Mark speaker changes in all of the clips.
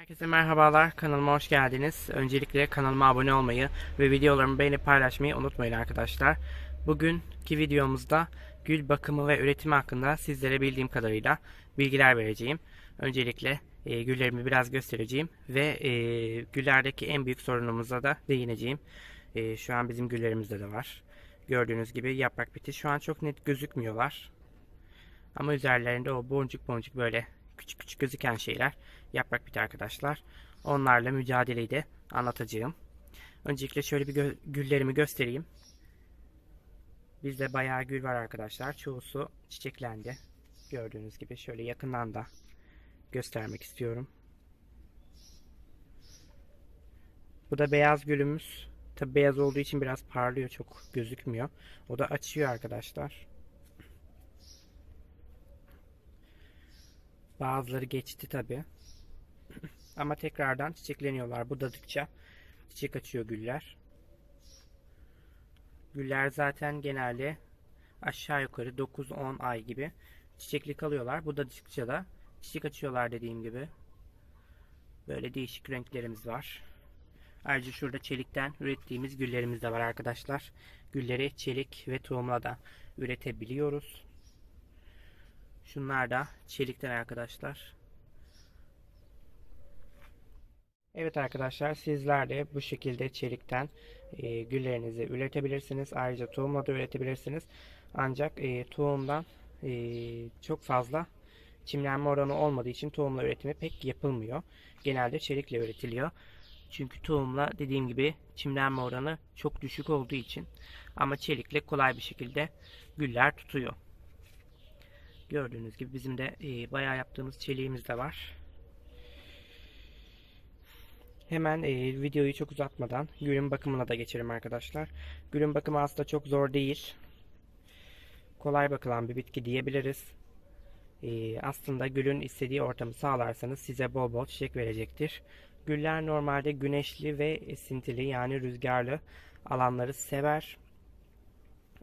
Speaker 1: Herkese merhabalar, kanalıma hoş geldiniz. Öncelikle kanalıma abone olmayı ve videolarımı beğenip paylaşmayı unutmayın arkadaşlar. Bugünkü videomuzda gül bakımı ve üretimi hakkında sizlere bildiğim kadarıyla bilgiler vereceğim. Öncelikle e, güllerimi biraz göstereceğim ve e, güllerdeki en büyük sorunumuza da değineceğim. E, şu an bizim güllerimizde de var. Gördüğünüz gibi yaprak biti şu an çok net gözükmüyorlar. Ama üzerlerinde o boncuk boncuk böyle küçük küçük gözüken şeyler yaprak biti arkadaşlar. Onlarla mücadeleyi de anlatacağım. Öncelikle şöyle bir gö- güllerimi göstereyim. Bizde bayağı gül var arkadaşlar. Çoğusu çiçeklendi. Gördüğünüz gibi şöyle yakından da göstermek istiyorum. Bu da beyaz gülümüz. Tabi beyaz olduğu için biraz parlıyor çok gözükmüyor. O da açıyor arkadaşlar. Bazıları geçti tabi. Ama tekrardan çiçekleniyorlar. Budadıkça çiçek açıyor güller. Güller zaten genelde aşağı yukarı 9-10 ay gibi çiçekli kalıyorlar. Budadıkça da çiçek açıyorlar dediğim gibi. Böyle değişik renklerimiz var. Ayrıca şurada çelikten ürettiğimiz güllerimiz de var arkadaşlar. Gülleri çelik ve tohumla da üretebiliyoruz. Şunlar da çelikten arkadaşlar. Evet arkadaşlar sizler de bu şekilde çelikten e, güllerinizi üretebilirsiniz. Ayrıca tohumla da üretebilirsiniz. Ancak e, tohumdan e, çok fazla çimlenme oranı olmadığı için tohumla üretimi pek yapılmıyor. Genelde çelikle üretiliyor. Çünkü tohumla dediğim gibi çimlenme oranı çok düşük olduğu için ama çelikle kolay bir şekilde güller tutuyor. Gördüğünüz gibi bizim de e, bayağı yaptığımız çeliğimiz de var. Hemen e, videoyu çok uzatmadan gülün bakımına da geçelim arkadaşlar. Gülün bakımı aslında çok zor değil. Kolay bakılan bir bitki diyebiliriz. E, aslında gülün istediği ortamı sağlarsanız size bol bol çiçek verecektir. Güller normalde güneşli ve esintili yani rüzgarlı alanları sever.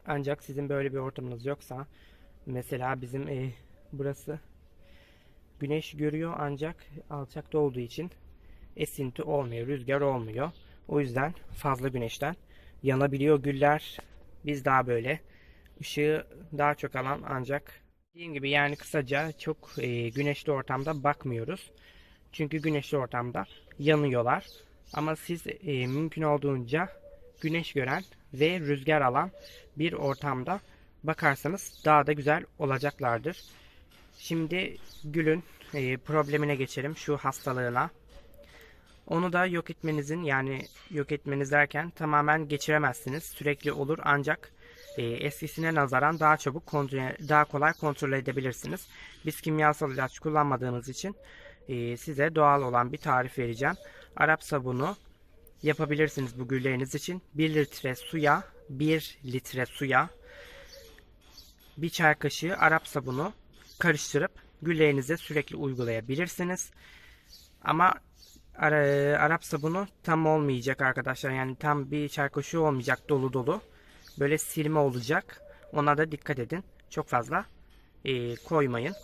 Speaker 1: Ancak sizin böyle bir ortamınız yoksa Mesela bizim e, burası güneş görüyor ancak alçakta olduğu için esinti olmuyor, rüzgar olmuyor. O yüzden fazla güneşten yanabiliyor güller. Biz daha böyle ışığı daha çok alan ancak dediğim gibi yani kısaca çok e, güneşli ortamda bakmıyoruz. Çünkü güneşli ortamda yanıyorlar. Ama siz e, mümkün olduğunca güneş gören ve rüzgar alan bir ortamda bakarsanız daha da güzel olacaklardır. Şimdi gülün e, problemine geçelim şu hastalığına. Onu da yok etmenizin yani yok etmeniz derken tamamen geçiremezsiniz. Sürekli olur ancak e, eskisine nazaran daha çabuk kontrol, daha kolay kontrol edebilirsiniz. Biz kimyasal ilaç kullanmadığımız için e, size doğal olan bir tarif vereceğim. Arap sabunu yapabilirsiniz bu gülleriniz için. 1 litre suya 1 litre suya bir çay kaşığı Arap sabunu karıştırıp güllerinize sürekli uygulayabilirsiniz. Ama ara, Arap sabunu tam olmayacak arkadaşlar. Yani tam bir çay kaşığı olmayacak dolu dolu. Böyle silme olacak. Ona da dikkat edin. Çok fazla e, koymayın.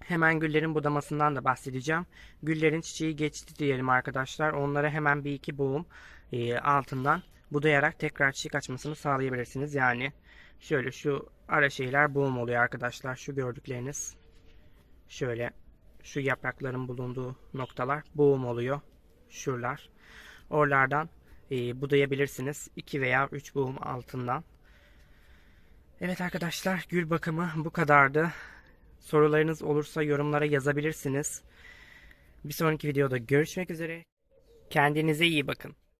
Speaker 1: Hemen güllerin budamasından da bahsedeceğim. Güllerin çiçeği geçti diyelim arkadaşlar. Onlara hemen bir iki boğum e, altından budayarak tekrar çiçek açmasını sağlayabilirsiniz. Yani şöyle şu ara şeyler boğum oluyor arkadaşlar. Şu gördükleriniz şöyle şu yaprakların bulunduğu noktalar boğum oluyor. Şuralar. Oralardan e, budayabilirsiniz. 2 veya 3 boğum altından. Evet arkadaşlar gül bakımı bu kadardı. Sorularınız olursa yorumlara yazabilirsiniz. Bir sonraki videoda görüşmek üzere. Kendinize iyi bakın.